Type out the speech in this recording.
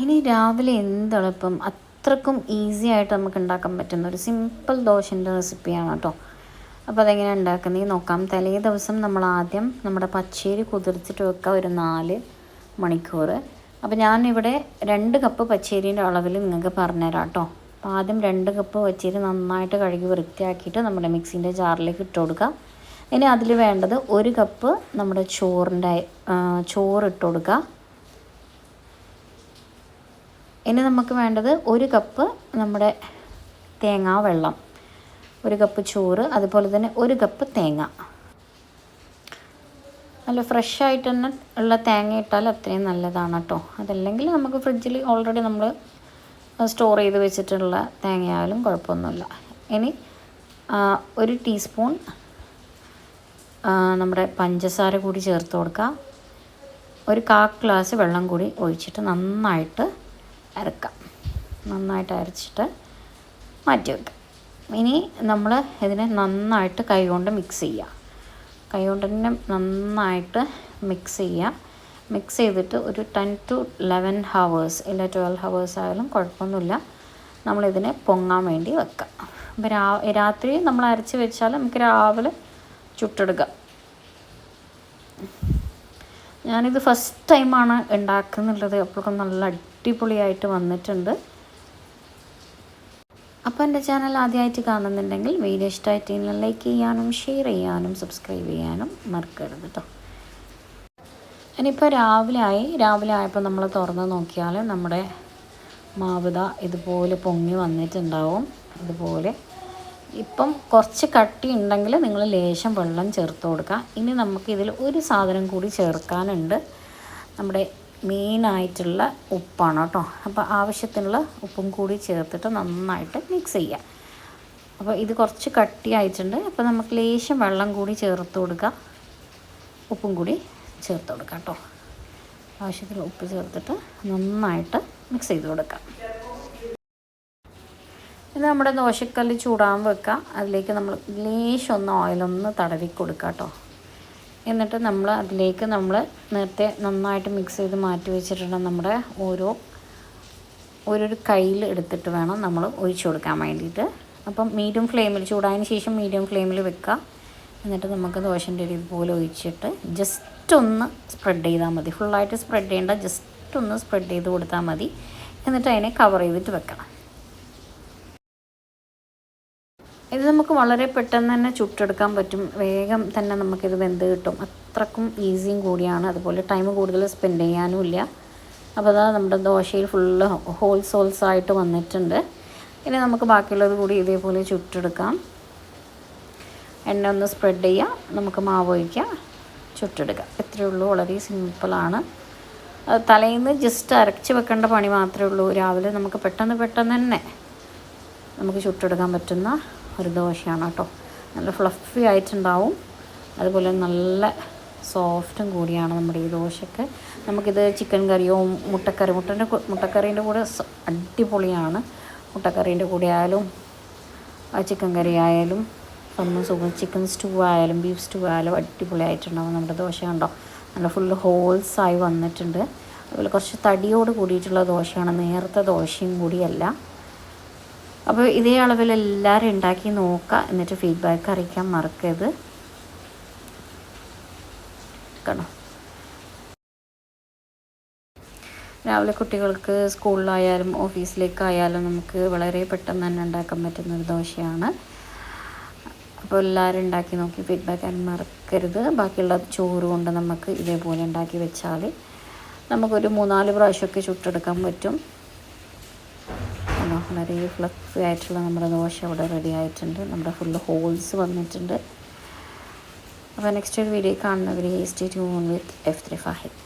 ഇനി രാവിലെ എന്തെളുപ്പം? അത്രക്കും ഈസി ആയിട്ട് നമുക്ക് ഉണ്ടാക്കാൻ പറ്റുന്ന ഒരു സിമ്പിൾ ദോശന്റെ റെസിപ്പിയാണ് കേട്ടോ. അപ്പോൾ അതെങ്ങനെ ഉണ്ടാക്കുന്നത്? നോക്കാം. തലേ ദിവസം നമ്മൾ ആദ്യം നമ്മുടെ പച്ചേരി കുതിർച്ചിട്ട് വെക്കുക ഒരു നാല് മണിക്കൂർ. അപ്പോൾ ഞാനിവിടെ രണ്ട് കപ്പ് പച്ചേരിന്റെ അളവിൽ നിങ്ങൾക്ക് പറഞ്ഞുതരാം കേട്ടോ. അപ്പോൾ ആദ്യം രണ്ട് കപ്പ് പച്ചേരി നന്നായിട്ട് കഴുകി വൃത്തിയാക്കിയിട്ട് നമ്മുടെ മിക്സിന്റെ ജാറിലേക്ക് ഇട്ട് കൊടുക്കാം. ഇനി അതിൽ വേണ്ടത് ഒരു കപ്പ് നമ്മുടെ ചോറിന്റെ ചോറ് ഇട്ട് കൊടുക്കുക ഇനി നമുക്ക് വേണ്ടത് ഒരു കപ്പ് നമ്മുടെ തേങ്ങാ വെള്ളം. ഒരു കപ്പ് ചോറ് അതുപോലെ തന്നെ ഒരു കപ്പ് തേങ്ങ. നല്ല ഫ്രഷ് ആയിട്ട് തന്നെ ഉള്ള തേങ്ങ ഇട്ടാൽ അത്രയും നല്ലതാണ് കേട്ടോ അതല്ലെങ്കിൽ നമുക്ക് ഫ്രിഡ്ജിൽ ഓൾറെഡി നമ്മൾ സ്റ്റോർ ചെയ്ത് വെച്ചിട്ടുള്ള തേങ്ങയായാലും കുഴപ്പമൊന്നുമില്ല. ഇനി ഒരു ടീസ്പൂൺ നമ്മുടെ പഞ്ചസാര കൂടി ചേർത്ത് കൊടുക്കുക ഒരു കാ ഗ്ലാസ് വെള്ളം കൂടി ഒഴിച്ചിട്ട് നന്നായിട്ട് അരക്കാം. നന്നായിട്ട് അരച്ചിട്ട് മാറ്റി വെക്കാം. ഇനി നമ്മൾ ഇതിനെ നന്നായിട്ട് കൈകൊണ്ട് മിക്സ് ചെയ്യുക കൈകൊണ്ട് തന്നെ നന്നായിട്ട് മിക്സ് ചെയ്യുക മിക്സ് ചെയ്തിട്ട് ഒരു ടെൻ ടു ലെവൻ ഹവേഴ്സ് ഇല്ല ട്വൽവ് ഹവേഴ്സ് ആയാലും കുഴപ്പമൊന്നുമില്ല. നമ്മളിതിനെ പൊങ്ങാൻ വേണ്ടി വെക്കാം. അപ്പോൾ രാ രാത്രി നമ്മൾ അരച്ച് വെച്ചാൽ നമുക്ക് രാവിലെ ചുട്ടെടുക്കാം. ഞാനിത് ഫസ്റ്റ് ടൈമാണ് ഉണ്ടാക്കുന്നുള്ളത് അപ്പോഴൊക്കെ നല്ല അടിപൊളിയായിട്ട് വന്നിട്ടുണ്ട്. അപ്പോൾ എന്റെ ചാനൽ ആദ്യമായിട്ട് കാണുന്നുണ്ടെങ്കിൽ വീഡിയോ ഇഷ്ടമായിട്ട് ലൈക്ക് ചെയ്യാനും ഷെയർ ചെയ്യാനും സബ്സ്ക്രൈബ് ചെയ്യാനും മറക്കരുത് കേട്ടോ ഇനിയിപ്പോൾ രാവിലെ ആയി. രാവിലെ ആയപ്പോൾ നമ്മൾ തുറന്ന് നോക്കിയാൽ നമ്മുടെ മാവിത ഇതുപോലെ പൊങ്ങി വന്നിട്ടുണ്ടാവും. ഇതുപോലെ ഇപ്പം കുറച്ച് കട്ടി ഉണ്ടെങ്കിൽ നിങ്ങൾ ലേശം വെള്ളം ചേർത്ത് കൊടുക്കുക. ഇനി നമുക്ക് ഇതിൽ ഒരു സാധനം കൂടി ചേർക്കാനുണ്ട്. നമ്മുടെ മെയിനായിട്ടുള്ള ഉപ്പാണ് കേട്ടോ. അപ്പോൾ ആവശ്യത്തിനുള്ള ഉപ്പും കൂടി ചേർത്തിട്ട് നന്നായിട്ട് മിക്സ് ചെയ്യുക. അപ്പോൾ ഇത് കുറച്ച് കട്ടിയായിട്ടുണ്ട്. അപ്പോൾ നമുക്ക് ലേശം വെള്ളം കൂടി ചേർത്ത് കൊടുക്കുക. ഉപ്പും കൂടി ചേർത്ത് കൊടുക്കാം കേട്ടോ. ആവശ്യത്തിന് ഉപ്പ് ചേർത്തിട്ട് നന്നായിട്ട് മിക്സ് ചെയ്ത് കൊടുക്കാം ഇത് നമ്മുടെ ദോശക്കല്ല് ചൂടാൻ വെക്കുക അതിലേക്ക് നമ്മൾ ലേശൊന്ന് ഓയിലൊന്ന് തടവി കൊടുക്കുക കേട്ടോ. എന്നിട്ട് നമ്മൾ അതിലേക്ക് നമ്മൾ നേരത്തെ നന്നായിട്ട് മിക്സ് ചെയ്ത് മാറ്റി വെച്ചിട്ടുള്ള നമ്മുടെ ഓരോ ഓരോരു കയ്യിൽ എടുത്തിട്ട് വേണം നമ്മൾ ഒഴിച്ചു കൊടുക്കാൻ വേണ്ടിയിട്ട്. അപ്പം മീഡിയം ഫ്ലെയിമിൽ ചൂടായതിന് ശേഷം മീഡിയം ഫ്ലെയിമിൽ വെക്കുക എന്നിട്ട് നമുക്ക് ദോശന്റെ ഇതുപോലെ ഒഴിച്ചിട്ട് ജസ്റ്റ് ഒന്ന് സ്പ്രെഡ് ചെയ്താൽ മതി. ഫുള്ളായിട്ട് സ്പ്രെഡ് ചെയ്യേണ്ട ജസ്റ്റ് ഒന്ന് സ്പ്രെഡ് ചെയ്ത് കൊടുത്താൽ മതി. എന്നിട്ട് അതിനെ കവർ ചെയ്തിട്ട് വെക്കണം. ഇത് നമുക്ക് വളരെ പെട്ടെന്ന് തന്നെ ചുട്ടെടുക്കാൻ പറ്റും. വേഗം തന്നെ നമുക്കിത് വെന്ത് കിട്ടും. അത്രക്കും ഈസിയും കൂടിയാണ്. അതുപോലെ ടൈം കൂടുതൽ സ്പെൻഡ് ചെയ്യാനുമില്ല. അപ്പോൾ അതാ നമ്മുടെ ദോശയിൽ ഫുള്ള് ഹോൾസ് ഹോൾസ് ആയിട്ട് വന്നിട്ടുണ്ട്. ഇനി നമുക്ക് ബാക്കിയുള്ളത് കൂടി ഇതേപോലെ ചുട്ടെടുക്കാം. എണ്ണ ഒന്ന് സ്പ്രെഡ് ചെയ്യാം. നമുക്ക് മാവ് ഒഴിക്കാം. ചുട്ടെടുക്കുക ഇത്രയേ ഉള്ളൂ. വളരെ സിമ്പിളാണ് തലേന്ന് ജസ്റ്റ് അരച്ച് വെക്കേണ്ട പണി മാത്രമേ ഉള്ളൂ. രാവിലെ നമുക്ക് പെട്ടെന്ന് പെട്ടെന്ന് തന്നെ നമുക്ക് ചുട്ടെടുക്കാൻ പറ്റുന്ന ഒരു ദോശയാണ് കേട്ടോ. നല്ല ഫ്ലഫി ആയിട്ടുണ്ടാവും. അതുപോലെ നല്ല സോഫ്റ്റും കൂടിയാണ് നമ്മുടെ ഈ ദോശയ്ക്ക് നമുക്കിത് ചിക്കൻ കറിയോ മുട്ടക്കറി മുട്ടന്റെ മുട്ടക്കറീന്റെ കൂടെ അടിപൊളിയാണ്. മുട്ടക്കറീന്റെ കൂടെ ആയാലും ചിക്കൻ കറി ആയാലും ഒന്നും സുഖം ചിക്കൻ സ്റ്റൂ ആയാലും ബീഫ് സ്റ്റൂ ആയാലും അടിപൊളിയായിട്ടുണ്ടാവും നമ്മുടെ ദോശ കണ്ടോ. നല്ല ഫുള്ള് ഹോൾസായി വന്നിട്ടുണ്ട്. അതുപോലെ കുറച്ച് തടിയോട് കൂടിയിട്ടുള്ള ദോശയാണ്. നേരത്തെ ദോശയും കൂടിയല്ല. അപ്പോൾ ഇതേ അളവിൽ എല്ലാവരും ഉണ്ടാക്കി നോക്കുക. എന്നിട്ട് ഫീഡ്ബാക്ക് അറിയിക്കാൻ മറക്കരുത്. കണ്ടോ? രാവിലെ കുട്ടികൾക്ക് സ്കൂളിലായാലും ഓഫീസിലേക്കായാലും നമുക്ക് വളരെ പെട്ടെന്ന് തന്നെ ഉണ്ടാക്കാൻ പറ്റുന്ന ഒരു ദോശയാണ്. അപ്പോൾ എല്ലാവരും ഉണ്ടാക്കി നോക്കി ഫീഡ്ബാക്ക് അതിന് മറക്കരുത്. ബാക്കിയുള്ള ചോറ് കൊണ്ട് നമുക്ക് ഇതേപോലെ ഉണ്ടാക്കി വെച്ചാൽ നമുക്കൊരു മൂന്നാൽ പ്രാവശ്യമൊക്കെ ചുട്ടെടുക്കാൻ പറ്റും. വളരെ ഫ്ലഫി ആയിട്ടുള്ള നമ്മുടെ ദോശ ഇവിടെ റെഡി ആയിട്ടുണ്ട്. നമ്മുടെ ഫുള്ള് ഹോൾസ് വന്നിട്ടുണ്ട്. അപ്പോൾ നെക്സ്റ്റ് ഒരു വീഡിയോ കാണുന്നവർ stay tune with F three Fahid